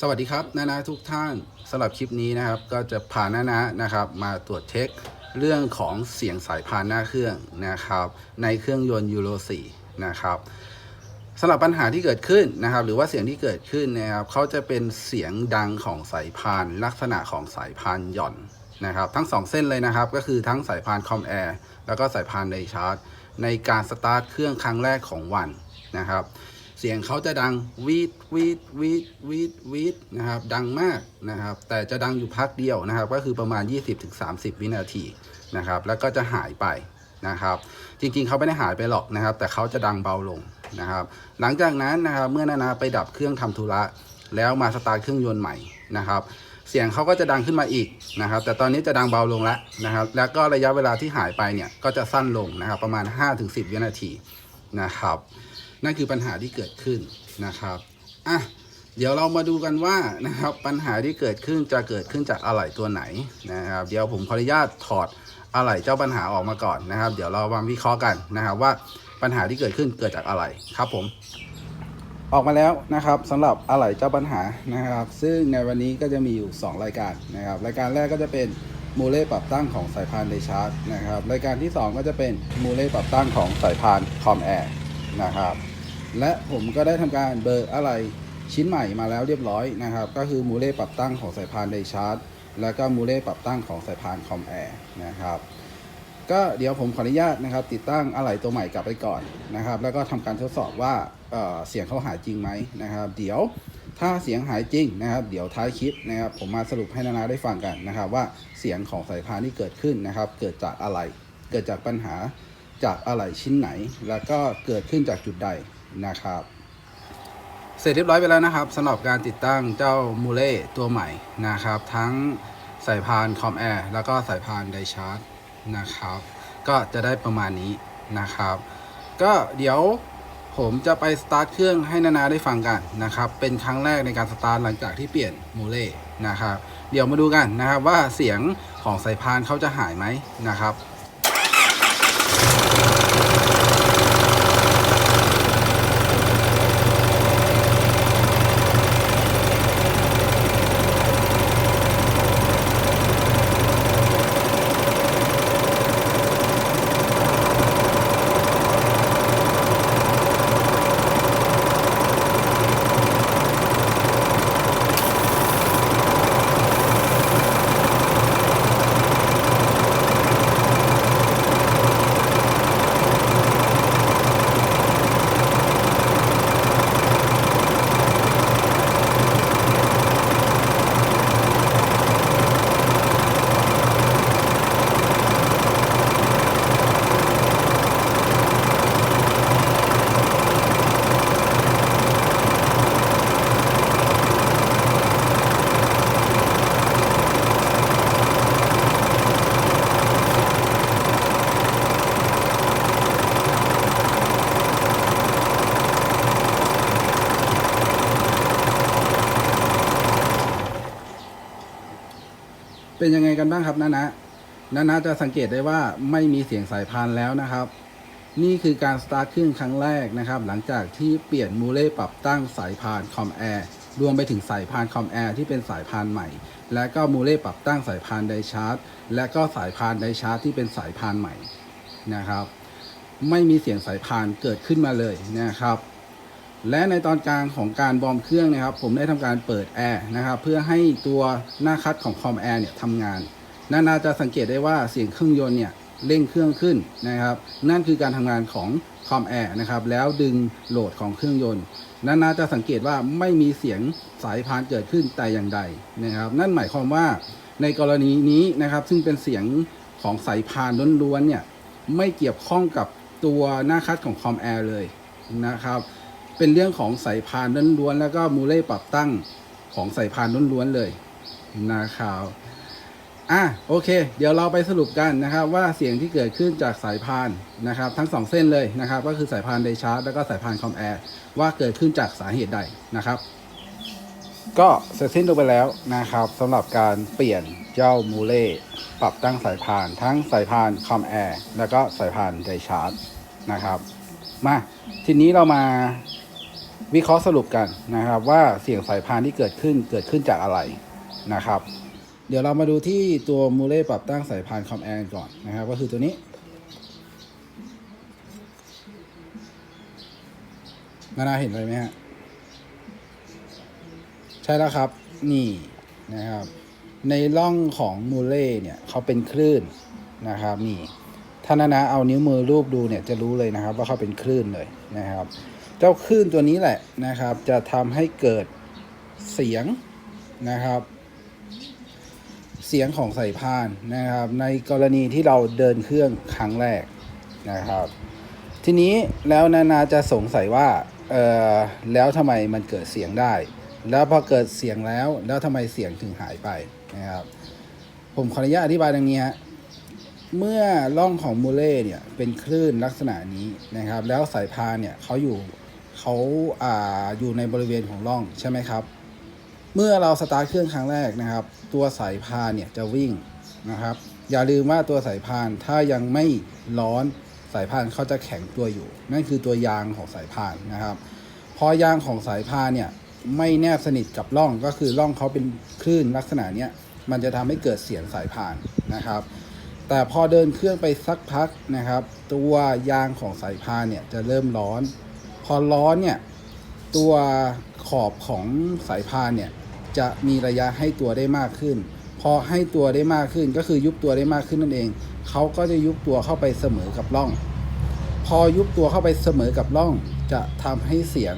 สวัสดีครับนานาทุกท่านสำหรับคลิปนี้นะครับ ก็จะพานานานะครับ มาตรวจเช็คเรื่องของเสียงสายพานหน้าเครื่องนะครับ ในเครื่องยนต์ยูโร4นะครับสำหรับปัญหาที่เกิดขึ้นนะครับ หรือว่าเสียงที่เกิดขึ้นนะครับเขาจะเป็นเสียงดังของสายพานลักษณะของสายพานหย่อนนะครับ ทั้งสองเส้นเลยนะครับ ก็คือทั้งสายพานคอมแอร์แล้วก็สายพานไดชาร์จในการสตาร์ทเครื่องครั้งแรกของวันนะครับ เสียงเขาจะดังวีดวีดวีดวีดวีดนะครับ ดังมากนะครับ แต่จะดังอยู่พักเดียวนะครับ ก็คือประมาณ 20-30 วินาทีนะครับ แล้วก็จะหายไปนะครับ จริงๆเขาไม่ได้หายไปหรอกนะครับ แต่เขาจะดังเบาลงนะครับ หลังจากนั้นนะครับเมื่อนานาไปดับเครื่องทำธุระแล้วมาสตาร์ทเครื่องยนต์ใหม่นะครับ เสียงเขาก็จะดังขึ้นมาอีกนะครับ แต่ตอนนี้จะดังเบาลงแล้วนะครับ แล้วก็ระยะเวลาที่หายไปเนี่ยก็จะสั้นลงนะครับ ประมาณ 5-10 วินาทีนะครับ นั่นคือปัญหาที่เกิดขึ้นนะครับอะเดี๋ยวเรามาดูกันว่านะครับปัญหาที่เกิดขึ้นจะเกิดขึ้นจากอะไหล่ตัวไหนนะครับ เดี๋ยวผมขออนุญาตถอดอะไหล่เจ้าปัญหาออกมาก่อนนะครับ เดี๋ยวเรามาวิเคราะห์กันนะครับว่าปัญหาที่เกิดขึ้นเกิดจากอะไรครับผม ออกมาแล้วนะครับสำหรับอะไหล่เจ้าปัญหานะครับ ซึ่งในวันนี้ก็จะมีอยู่ 2 รายการนะครับ รายการแรกก็จะเป็นมูเล่ปรับตั้งของสายพานเดชาร์จนะครับ รายการที่ 2 ก็จะเป็นมูเล่ปรับตั้งของสายพานคอมแอร์นะครับ และผมก็ได้ทำการเบิกอะไรชิ้นใหม่มาแล้วเรียบร้อยนะครับ ก็คือมูเล่ปรับตั้งของสายพานไดชาร์จแล้วก็มูเล่ปรับตั้งของสายพานคอมแอร์นะครับก็เดี๋ยวผมขออนุญาตนะครับ ติดตั้งอะไหล่ตัวใหม่กลับไปก่อนนะครับ แล้วก็ทำการทดสอบว่าเเสียงเขาหายจริงไหมนะครับ เดี๋ยวถ้าเสียงหายจริงนะครับ เดี๋ยวท้ายคลิปนะครับ ผมมาสรุปให้นานาได้ฟังกันนะครับ ว่าเสียงของสายพานที่เกิดขึ้นนะครับ เกิดจากอะไร เกิดจากปัญหาจากอะไหล่ชิ้นไหน แล้วก็เกิดขึ้นจากจุดใด นะครับ เสร็จเรียบร้อยไปแล้วนะครับสำหรับการติดตั้งเจ้ามูเล่ตัวใหม่นะครับ ทั้งสายพานคอมแอร์แล้วก็สายพานไดชาร์จนะครับ ก็จะได้ประมาณนี้นะครับ ก็เดี๋ยวผมจะไปสตาร์ทเครื่องให้นานาได้ฟังกันนะครับ เป็นครั้งแรกในการสตาร์ทหลังจากที่เปลี่ยนมูเล่นะครับ เดี๋ยวมาดูกันนะครับว่าเสียงของสายพานเขาจะหายไหมนะครับ เป็นยังไงกันบ้างครับนานะนานะจะสังเกตได้ว่าไม่มีเสียงสายพานแล้วนะครับ นี่คือการสตาร์ทเครื่องครั้งแรกนะครับ หลังจากที่เปลี่ยนมูเล่ปรับตั้งสายพานคอมแอร์รวมไปถึงสายพานคอมแอร์ที่เป็นสายพานใหม่ และก็มูเล่ปรับตั้งสายพานไดชาร์จ และก็สายพานไดชาร์จที่เป็นสายพานใหม่นะครับ ไม่มีเสียงสายพานเกิดขึ้นมาเลยนะครับ และในตอนกลางของการบอมเครื่องนะครับ ผมได้ทำการเปิดแอร์นะครับ เพื่อให้ตัวหน้าคัดของคอมแอร์เนี่ยทำงานนานาจะสังเกตได้ว่าเสียงเครื่องยนต์เนี่ยเร่งเครื่องขึ้นนะครับ นั่นคือการทำงานของคอมแอร์นะครับ แล้วดึงโหลดของเครื่องยนต์นานาจะสังเกตว่าไม่มีเสียงสายพานเกิดขึ้นแต่อย่างใดนะครับ นั่นหมายความว่าในกรณีนี้นะครับ ซึ่งเป็นเสียงของสายพานล้วนๆเนี่ยไม่เกี่ยวข้องกับตัวหน้าคัดของคอมแอร์เลยนะครับ เป็นเรื่องของสายพานล้วนๆแล้วก็มูเล่ปรับตั้งของสายพานล้วนๆเลยนะครับอะโอเค เดี๋ยวเราไปสรุปกันนะครับว่าเสียงที่เกิดขึ้นจากสายพานนะครับ ทั้งสองเส้นเลยนะครับ ก็คือสายพานไดชาร์จแล้วก็สายพานคอมแอร์ว่าเกิดขึ้นจากสาเหตุใดนะครับ ก็เสร็จสิ้นลงไปแล้วนะครับสำหรับการเปลี่ยนเจ้ามูเล่ปรับตั้งสายพานทั้งสายพานคอมแอร์แล้วก็สายพานไดชาร์จนะครับมาทีนี้เรามา วิเคราะห์สรุปกันนะครับ ว่าเสียงสายพานที่เกิดขึ้นเกิดขึ้นจากอะไรนะครับ เดี๋ยวเรามาดูที่ตัวมูเล่ปรับตั้งสายพานคอมแอนก่อนนะครับ ก็คือตัวนี้นานาเห็นไปไหมฮะใช่แล้วครับ นี่นะครับ ในร่องของมูเล่เนี่ยเขาเป็นคลื่นนะครับนี่ถ้านานาเอานิ้วมือรูปดูเนี่ยจะรู้เลยนะครับ ว่าเขาเป็นคลื่นเลยนะครับ จ้าคลื่นตัวนี้แหละนะครับ จะทำให้เกิดเสียงนะครับ เสียงของสายพานนะครับ ในกรณีที่เราเดินเครื่องครั้งแรกนะครับ ทีนี้แล้วนานาจะสงสัยว่าเออแล้วทำไมมันเกิดเสียงได้ แล้วพอเกิดเสียงแล้ว แล้วทำไมเสียงถึงหายไปนะครับ ผมขออนุญาตอธิบายดังนี้ฮะเมื่อร่องของมูเล่เนี่ยเป็นคลื่นลักษณะนี้นะครับ แล้วสายพานเนี่ยเขาอยู่ เขาอ่าอยู่ในบริเวณของร่องใช่ไหมครับ เมื่อเราสตาร์ทเครื่องครั้งแรกนะครับ ตัวสายพานเนี่ยจะวิ่งนะครับ อย่าลืมว่าตัวสายพานถ้ายังไม่ร้อนสายพานเขาจะแข็งตัวอยู่ นั่นคือตัวยางของสายพานนะครับ พอยางของสายพานเนี่ยไม่แนบสนิทกับร่องก็คือร่องเขาเป็นคลื่นลักษณะเนี้ยมันจะทำให้เกิดเสียงสายพานนะครับ แต่พอเดินเครื่องไปสักพักนะครับ ตัวยางของสายพานเนี่ยจะเริ่มร้อน พอร้อนเนี่ยตัวขอบของสายพานเนี่ยจะมีระยะให้ตัวได้มากขึ้น พอให้ตัวได้มากขึ้นก็คือยุบตัวได้มากขึ้นนั่นเอง เขาก็จะยุบตัวเข้าไปเสมอกับร่อง พอยุบตัวเข้าไปเสมอกับร่อง จะทำให้เสียง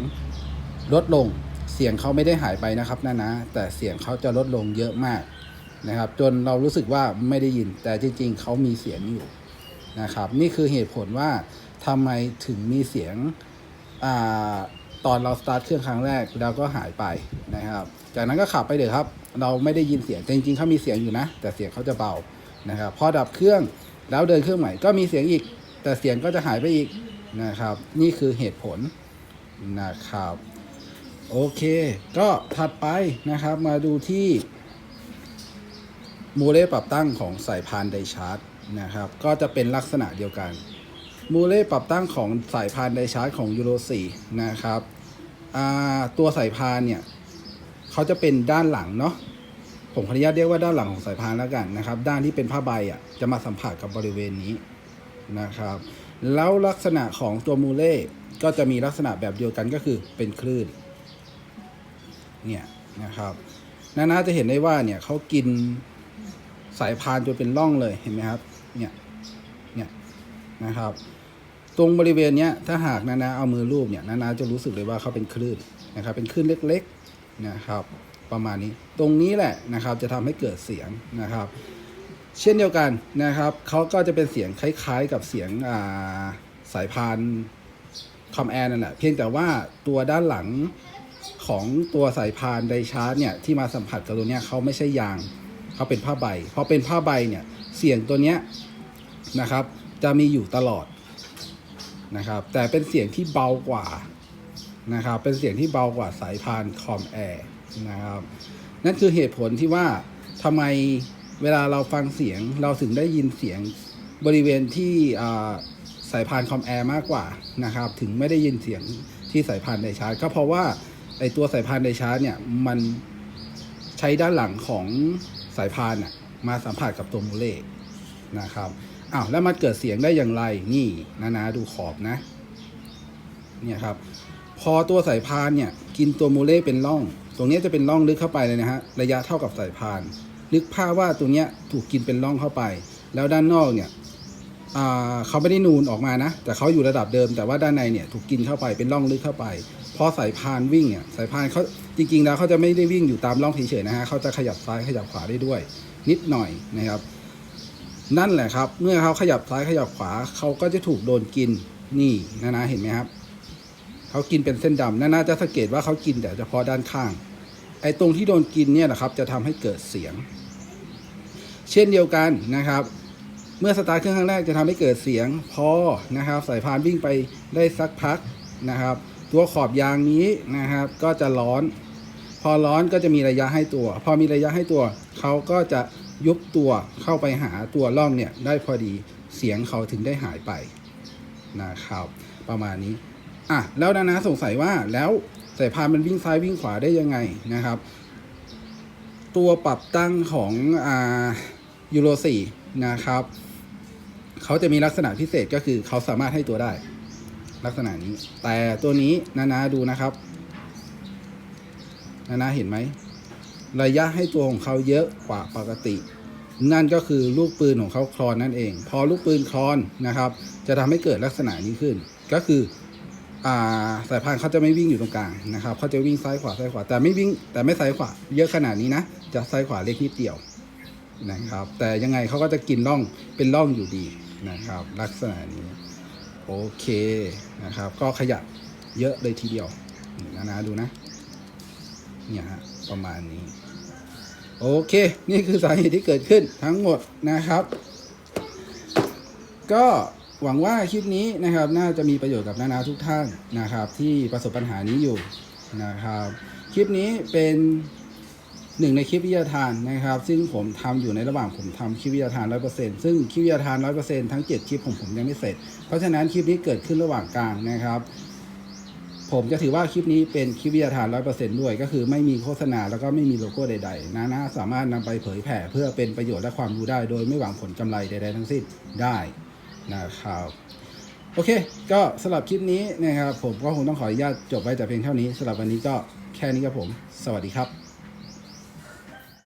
ลดลง เสียงเขาไม่ได้หายไปนะครับนะนะแต่เสียงเขาจะลดลงเยอะมากนะครับ จนเรารู้สึกว่าไม่ได้ยิน แต่จริง ๆ เขามีเสียงอยู่นะครับ นี่คือเหตุผลว่าทำไมถึงมีเสียง อตอนเราสตาร์ทเครื่องครั้งแรกแล้วก็หายไปนะครับ จากนั้นก็ขับไปเลยครับ เราไม่ได้ยินเสียงจริงๆเขามีเสียงอยู่นะ แต่เสียงเขาจะเบานะครับ พอดับเครื่องแล้วเดินเครื่องใหม่ก็มีเสียงอีก แต่เสียงก็จะหายไปอีกนะครับ นี่คือเหตุผลนะครับ โอเค ก็ถัดไปนะครับมาดูที่มูเลปรับตั้งของสายพานไดชาร์จนะครับ ก็จะเป็นลักษณะเดียวกัน มูเล่ปรับตั้งของสายพานไดชาร์จของยูโร4นะครับตัวสายพานเนี่ยเขาจะเป็นด้านหลังเนาะผมขออนุญาตเรียกว่าด้านหลังของสายพานแล้วกันนะครับ ด้านที่เป็นผ้าใบอะจะมาสัมผัสกับบริเวณนี้นะครับ แล้วลักษณะของตัวมูเล่ก็จะมีลักษณะแบบเดียวกันก็คือเป็นคลื่นเนี่ยนะครับนานาจะเห็นได้ว่าเนี่ยเขากินสายพานจนเป็นร่องเลยเห็นไหมครับ เนี่ย เนี่ยนะครับ ตรงบริเวณเนี้ยถ้าหากนานาเอามือลูบเนี่ยนานาจะรู้สึกเลยว่าเขาเป็นคลื่นนะครับ เป็นคลื่นเล็กๆนะครับ ประมาณนี้ ตรงนี้แหละนะครับจะทำให้เกิดเสียงนะครับ เช่นเดียวกันนะครับเขาก็จะเป็นเสียงคล้ายๆ กับเสียงาสายพานคอมแอนนั่นแหละเพียงแต่ว่าตัวด้านหลังของตัวสายพานไดชาร์จเนี่ยที่มาสัมผัสกับตัวเนี้ยเขาไม่ใช่ยางเขาเป็นผ้าใบพอเป็นผ้าใบเนี่ยเสียงตัวเนี้ยนะครับจะมีอยู่ตลอด นะครับ แต่เป็นเสียงที่เบากว่านะครับ เป็นเสียงที่เบากว่าสายพานคอมแอร์นะครับ นั่นคือเหตุผลที่ว่าทำไมเวลาเราฟังเสียงเราถึงได้ยินเสียงบริเวณที่สายพานคอมแอร์มากกว่านะครับ ถึงไม่ได้ยินเสียงที่สายพานไดชาร์จก็เพราะว่าไอตัวสายพานไดชาร์จเนี่ยมันใช้ด้านหลังของสายพานน่ะมาสัมผัสกับตัวมูเล่นะครับ อ้าวแล้วมันเกิดเสียงได้อย่างไรนี่นะนะดูขอบนะเนี่ยครับพอตัวสายพานเนี่ยกินตัวโมเล่เป็นร่อง ตรงนี้จะเป็นร่องลึกเข้าไปเลยนะฮะระยะเท่ากับสายพานนึกภาพว่าตรงเนี้ยถูกกินเป็นร่องเข้าไป แล้วด้านนอกเนี่ยเขาไม่ได้นูนออกมานะ แต่เขาอยู่ระดับเดิม แต่ว่าด้านในเนี่ยถูกกินเข้าไปเป็นร่องลึกเข้าไป พอสายพานวิ่งเนี่ยสายพานเขาจริงๆแล้วเขาจะไม่ได้วิ่งอยู่ตามร่องเฉยๆนะฮะเขาจะขยับซ้ายขยับขวาได้ด้วย นิดหน่อยนะครับ นั่นแหละครับ เมื่อเขาขยับซ้ายขยับขวาเขาก็จะถูกโดนกินนี่นะนะเห็นไหมครับเขากินเป็นเส้นดำน่าจะสังเกตว่าเขากินแต่เฉพาะด้านข้าง ไอ้ตรงที่โดนกินเนี่ยแหละครับ จะทำให้เกิดเสียง เช่นเดียวกันนะครับ เมื่อสตาร์ทเครื่องครั้งแรกจะทำให้เกิดเสียง พอนะครับ สายพานวิ่งไปได้สักพักนะครับ ตัวขอบยางนี้นะครับ ก็จะร้อน พอร้อนก็จะมีระยะให้ตัว พอมีระยะให้ตัวเขาก็จะ ยุบตัวเข้าไปหาตัวร่องเนี่ยได้พอดีเสียงเขาถึงได้หายไปนะครับ ประมาณนี้อะแล้วนานาสงสัยว่าแล้วสายพานมันวิ่งซ้ายวิ่งขวาได้ยังไงนะครับ ตัวปรับตั้งของอ่ายูโร4นะครับเขาจะมีลักษณะพิเศษก็คือเขาสามารถให้ตัวได้ ลักษณะนี้ แต่ตัวนี้นานาดูนะครับ นานาเห็นไหม ระยะให้ตัวของเขาเยอะกว่าปกติ นั่นก็คือลูกปืนของเขาคลอนนั่นเอง พอลูกปืนคลอนนะครับ จะทำให้เกิดลักษณะนี้ขึ้น ก็คืออสายพานเขาจะไม่วิ่งอยู่ตรงกลางนะครับเขาจะวิ่งซ้ายขวาซ้ายขวาแต่ไม่วิ่งแต่ไม่ซ้ายขวาเยอะขนาดนี้นะ จะซ้ายขวาเล็กนิดเดียวนะครับ แต่ยังไงเขาก็จะกินร่องเป็นร่องอยู่ดีนะครับ ลักษณะนี้โอเคนะครับ ก็ขยับเยอะเลยทีเดียวนะนะดูนะเนี่ยฮะประมาณนี้ โอเค นี่คือสาเหตุที่เกิดขึ้นทั้งหมดนะครับ ก็หวังว่าคลิปนี้นะครับ น่าจะมีประโยชน์กับนานาทุกท่านนะครับ ที่ประสบปัญหานี้อยู่นะครับ คลิปนี้เป็นหนึ่งในคลิปวิทยาทานนะครับ ซึ่งผมทำอยู่ในระหว่างผมทำคลิปวิทยาทานร้อยเปอร์เซ็นต์ซึ่งคลิปวิทยาทานร้อยเปอร์เซ็นต์ทั้งเจ็ดคลิปของผมยังไม่เสร็จ เพราะฉะนั้นคลิปนี้เกิดขึ้นระหว่างกลางนะครับ ผมจะถือว่าคลิปนี้เป็นคลิปวิทยาทานร้อยเปอร์เซ็นด้วย ก็คือไม่มีโฆษณาแล้วก็ไม่มีโลโก้ใดๆ นะนะสามารถนำไปเผยแผ่เพื่อเป็นประโยชน์และความรู้ได้ โดยไม่หวังผลกำไรใดๆทั้งสิ้นได้นะครับโอเค ก็สำหรับคลิปนี้นะครับผมก็คงต้องขออนุญาตจบไว้แต่เพียงเท่านี้สำหรับวันนี้ก็แค่นี้ครับผม สวัสดีครับ